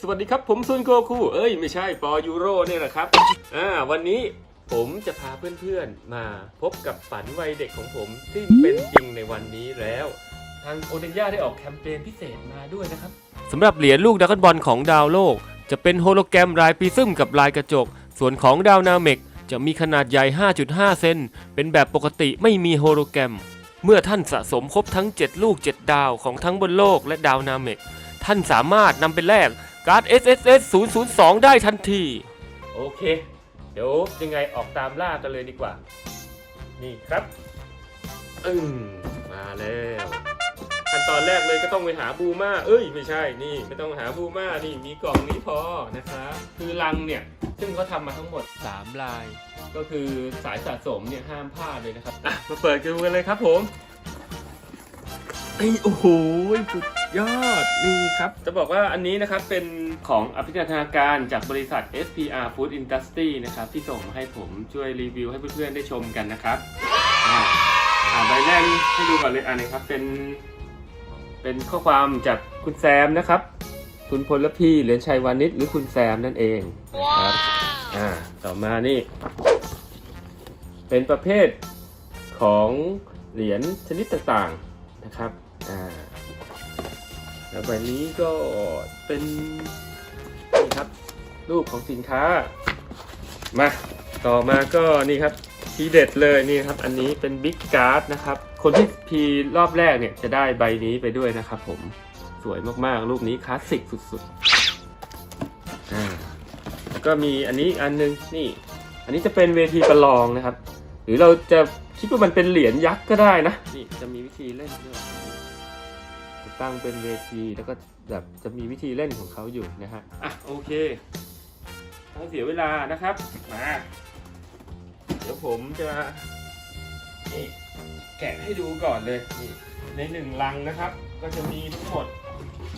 สวัสดีครับผมซุนโกคูเอ้ยไม่ใช่ปอยูโรเนี่ยนะครับอ่าวันนี้ผมจะพาเพื่อนๆ มาพบกับฝันวัยเด็กของผมที่เป็นจริงในวันนี้แล้ว ทางโอเดนย่าได้ออกแคมเปญพิเศษมาด้วยนะครับสำหรับเหรียญลูกดราก้อนบอลของดาวโลก จะเป็นโฮโลแกรมลายปีซึมกับลายกระจก ส่วนของดาวนาเมกจะมีขนาดใหญ่ 5.5 เซน เป็นแบบปกติไม่มีโฮโลแกรม เมื่อท่านสะสมครบทั้ง 7 ลูก 7 ดาวของทั้งบนโลกและดาวนาเมก ท่านสามารถนำไปแลกการ์ด SSS 002 ได้ทันที โอเค เดี๋ยวยังไงออกตามล่ากันเลยดีกว่า นี่ครับ อืมมาแล้วขั้นตอนแรกเลยก็ต้องไปหาบูมาเอ้ยไม่ใช่นี่ ไม่ต้องหาบูมานี่มีกล่องนี้พอนะครับคือลังเนี่ย ซึ่งเขาทำมาทั้งหมด 3 ลาย ก็คือสายสะสมเนี่ยห้ามพลาดเลยนะครับอะมาเปิดกันดูกันเลยครับผม นี่โอ้โหสุดยอดนี่ครับ จะบอกว่าอันนี้นะครับเป็นของอภินันทนาการจากบริษัท SPR Food Industry นะครับที่ส่งมาให้ผมช่วยรีวิวให้เพื่อนๆได้ชมกันนะครับอ่าอ่าใบแรกนี่ให้ดูก่อนเลยอันนี้ครับเป็น เป็นข้อความจากคุณแซมนะครับ คุณพลพี่เหรียญชัยวานิชหรือคุณแซมนั่นเองนะครับอ่าต่อมานี่ เป็นประเภทของเหรียญชนิดต่างๆนะครับ อ่าแล้วใบนี้ก็เป็นนี่ครับรูปของสินค้า มาต่อมาก็นี่ครับทีเด็ดเลยนี่ครับ อันนี้เป็นบิ๊กการ์ดนะครับ คนที่พีรอบแรกเนี่ยจะได้ใบนี้ไปด้วยนะครับผมสวยมากๆ รูปนี้คลาสสิกสุดๆอ่าแล้วก็มีอันนี้อันนึงนี่ อันนี้จะเป็นเวทีประลองนะครับ หรือเราจะคิดว่ามันเป็นเหรียญยักษ์ก็ได้นะ นี่จะมีวิธีเล่นด้วย ตั้งเป็นเวที แล้วก็แบบจะมีวิธีเล่นของเขาอยู่นะฮะอะโอเคไม่เสียเวลานะครับมาเดี๋ยวผมจะนี่แกะให้ดูก่อนเลยนี่ในหนึ่งลังนะครับ ก็จะมีทั้งหมด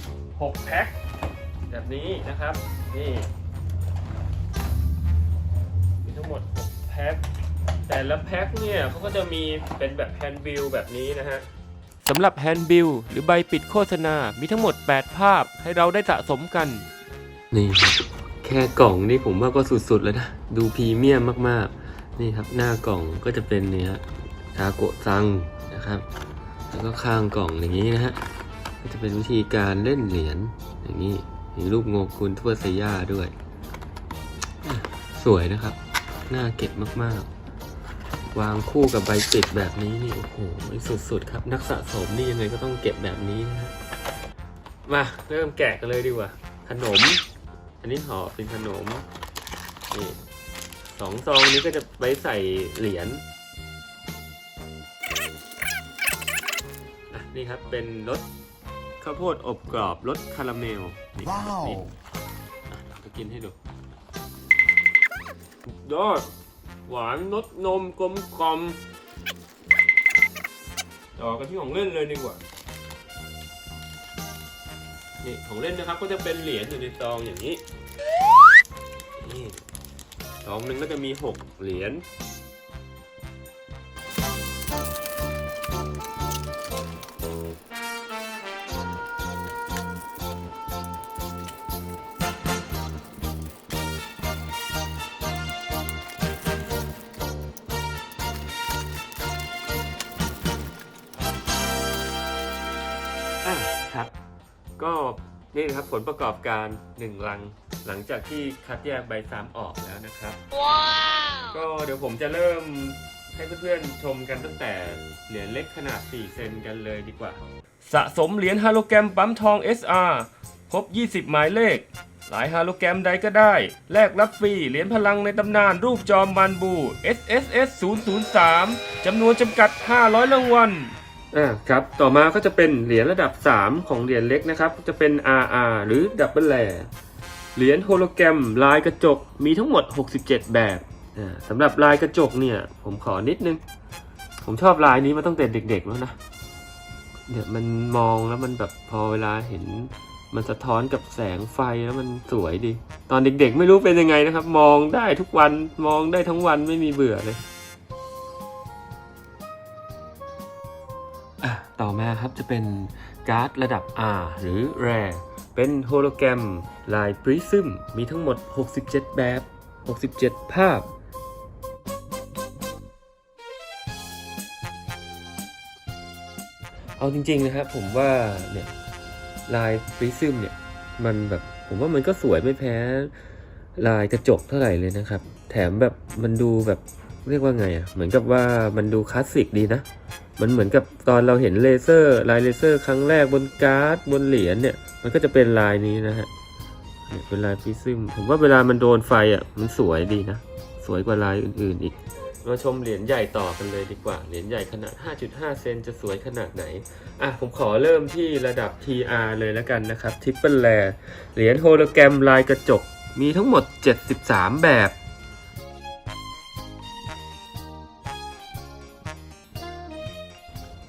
6 แพ็คแบบนี้นะครับนี่มีทั้งหมด 6 แพ็คแต่ละแพ็คเนี่ยเขาก็จะมีเป็นแบบแฮนด์บิลแบบนี้นะฮะ สำหรับแฮนด์บิลหรือใบปิดโฆษณา มีทั้งหมด 8 ภาพให้เราได้สะสมกัน นี่แค่กล่องนี่ผมว่าก็สุดๆ แล้วนะ ดูพรีเมียมมากๆ นี่ครับหน้ากล่องก็จะเป็นเนี่ยทาโกะซังนะครับ แล้วก็ข้างกล่องอย่างนี้นะฮะ ก็จะเป็นวิธีการเล่นเหรียญอย่างนี้ มีรูปโงกุลทั่วสยาด้วย สวยนะครับ น่าเก็บมากๆ วางคู่กับใบปิดแบบนี้นี่โอ้โหสุดๆครับ นักสะสมนี่ยังไงก็ต้องเก็บแบบนี้นะฮะมาเริ่มแกะกันเลยดีกว่า ขนม อันนี้ห่อเป็นขนมนี่สองซองนี้ก็จะไว้ใส่เหรียญอะนี่ครับเป็นรสข้าวโพดอบกรอบรสคาราเมลนี่ครับว้าวนี่อะจะกินให้ดูยอด หวานรสนมกลมกล่อมต่อกันที่ของเล่นเลยดีกว่า นี่ของเล่นนะครับก็จะเป็นเหรียญอยู่ในซองอย่างนี้ นี่ซองหนึ่งก็จะมีหกเหรียญ ก็นี่นะครับผลประกอบการ 1 ลัง หลังจากที่คัดแยกใบสามออกแล้วนะครับก็เดี๋ยวผมจะเริ่มให้เพื่อนๆชมกันตั้งแต่เหรียญเล็กขนาด 4 เซนกันเลยดีกว่า สะสมเหรียญฮาโลแกรมปั๊มทอง SR ครบ 20 หมายเลข หลายฮาโลแกรมใดก็ได้ แลกรับฟรีเหรียญพลังในตำนานรูปจอมมันบู SSS 003จำนวนจำกัด 500รางวัล อ่าครับต่อมาก็จะเป็นเหรียญระดับ 3 ของเหรียญเล็กนะครับ จะเป็น RR หรือ Double Rare เหรียญโฮโลแกรมลายกระจกมีทั้งหมด 67 แบบอ่าสำหรับลายกระจกเนี่ย ผมขอนิดนึง ผมชอบลายนี้มาตั้งแต่เด็กๆแล้วนะเดี๋ยวมันมองแล้วมันแบบพอเวลาเห็นมันสะท้อนกับแสงไฟแล้วมันสวยดี ตอนเด็กๆ ไม่รู้เป็นยังไงนะครับ มองได้ทุกวันมองได้ทั้งวันไม่มีเบื่อเลย ต่อมาครับจะเป็นการ์ดระดับ R หรือ Rare เป็นโฮโลแกรมลายปริซึมมีทั้งหมด 67 แบบ 67 ภาพ เอาจริงๆนะครับผมว่าเนี่ยลายปริซึมเนี่ยมันแบบผมว่ามันก็สวยไม่แพ้ลายกระจกเท่าไหร่เลยนะครับ แถมแบบมันดูแบบเรียกว่าไงอะ่ะ เหมือนกับว่ามันดูคลาสสิกดีนะ มันเหมือนกับตอนเราเห็นเลเซอร์ลายเลเซอร์ครั้งแรกบนการ์ดบนเหรียญเนี่ย มันก็จะเป็นลายนี้นะฮะเนี่ยเป็นลายพิซึมผมว่าเวลามันโดนไฟอะมันสวยดีนะ สวยกว่าลายอื่นๆอีก มาชมเหรียญใหญ่ต่อกันเลยดีกว่า เหรียญใหญ่ขนาด 5.5 เซนจะสวยขนาดไหน อะผมขอเริ่มที่ระดับ TR เลยแล้วกันนะครับ Triple Rare เหรียญโฮโลแกรมลายกระจก มีทั้งหมด 73 แบบ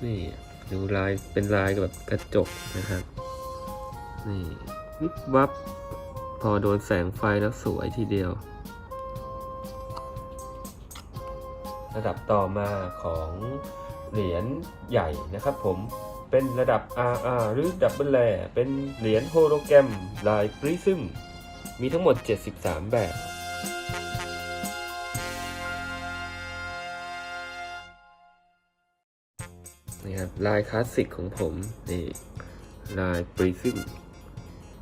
นี่ดูลายเป็นลายแบบกระจกนะครับ นี่วิบวับ พอโดนแสงไฟแล้วสวยทีเดียว ระดับต่อมาของเหรียญใหญ่นะครับผมเป็นระดับ RR หรือ Double Rare เป็นเหรียญโฮโลแกรมลายปริซึมมีทั้งหมด 73 แบบ นี่ครับลายคลาสสิกของผมนี่ลายปริซึม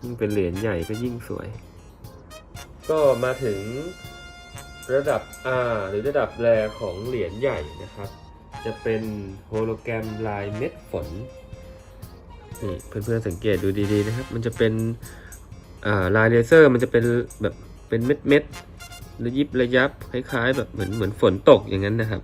ยิ่งเป็นเหรียญใหญ่ก็ยิ่งสวย ก็มาถึงระดับ R หรือระดับแรของเหรียญใหญ่นะครับ จะเป็นโฮโลแกรมลายเม็ดฝนนี่เพื่อนๆสังเกตดูดีๆนะครับ มันจะเป็นลายเลเซอร์มันจะเป็นแบบเป็นเม็ดเม็ดๆระยิบระยับคล้าย ๆ แบบเหมือนเหมือนฝนตกอย่างนั้นนะครับ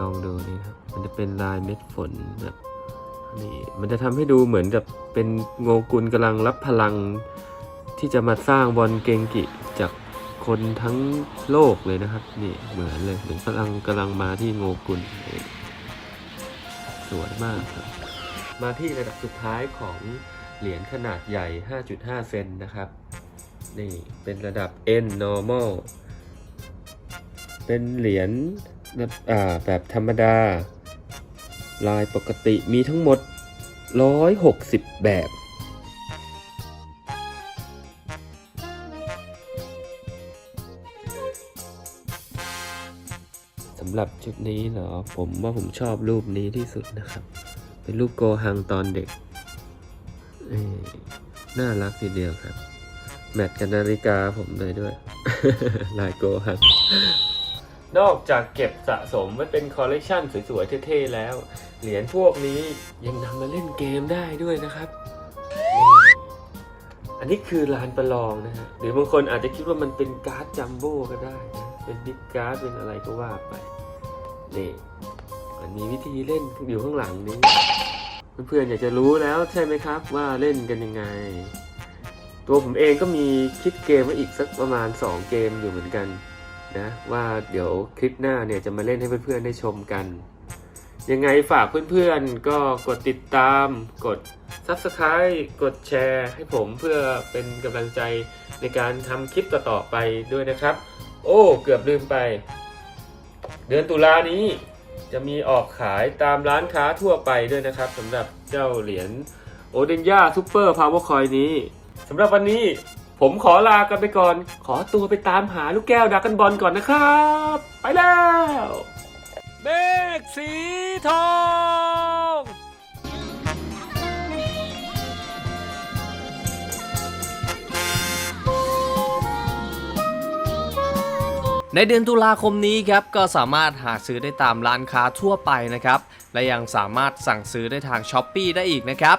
ลองดูนี่ครับ มันจะเป็นลายเม็ดฝนแบบนี่ มันจะทำให้ดูเหมือนกับเป็นโงกุลกำลังรับพลัง ที่จะมาสร้างบอลเกงกิจากคนทั้งโลกเลยนะครับ นี่เหมือนเลยเหมือนพลังกำลังมาที่โงกุลสวยมากครับ มาที่ระดับสุดท้ายของเหรียญขนาดใหญ่ 5.5 เซนนะครับ นี่เป็นระดับ N normal เป็นเหรียญ แบบอ่าแบบธรรมดา ลายปกติมีทั้งหมด 160 แบบ สำหรับชุดนี้เหรอ ผมว่าผมชอบรูปนี้ที่สุดนะครับ เป็นรูปโกฮังตอนเด็ก น่ารักทีเดียวครับ แมทกับนาฬิกาผมเลยด้วย ลายโกฮัง นอกจากเก็บสะสมไว้เป็นคอลเลกชันสวยๆเท่ๆแล้ว เหรียญพวกนี้ยังนำมาเล่นเกมได้ด้วยนะครับ อันนี้คือลานประลองนะฮะหรือบางคนอาจจะคิดว่ามันเป็นการ์ดจัมโบ้ก็ได้นะเป็นบิ๊กการ์ดเป็นอะไรก็ว่าไปนี่มันมีวิธีเล่นอยู่ข้างหลังนี้ เพื่อนๆอยากจะรู้แล้วใช่ไหมครับ ว่าเล่นกันยังไง ตัวผมเองก็มีคิดเกมไว้อีกสักประมาณ 2 เกมอยู่เหมือนกัน นะว่าเดี๋ยวคลิปหน้าเนี่ยจะมาเล่นให้เพื่อนๆได้ชมกัน ยังไงฝากเพื่อนๆก็กดติดตาม กด Subscribe กดแชร์ให้ผมเพื่อเป็นกำลังใจในการทำคลิปต่อๆไปด้วยนะครับ โอ้เกือบลืมไป เดือนตุลานี้จะมีออกขายตามร้านค้าทั่วไปด้วยนะครับสำหรับเจ้าเหรียญโอเดนยาซูเปอร์พาวเวอร์คอยนี้สำหรับวันนี้ ผมขอลากันไปก่อน ขอตัวไปตามหาลูกแก้วดักกันบอลก่อนนะครับ ไปแล้วเมฆสีทองในเดือนตุลาคมนี้ครับก็สามารถหาซื้อได้ตามร้านค้าทั่วไปนะครับ และยังสามารถสั่งซื้อได้ทาง s h อ p e e ได้อีกนะครับ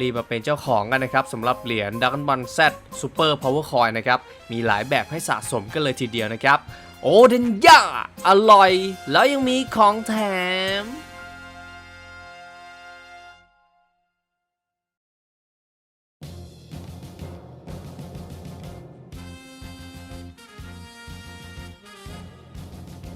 รีบมาเป็นเจ้าของกันนะครับสำหรับเหรียญ Dragon Ball Z Super Power Coin นะครับมีหลายแบบให้สะสมกันเลยทีเดียวนะครับ โอเดนย่าอร่อย แล้วยังมีของแถ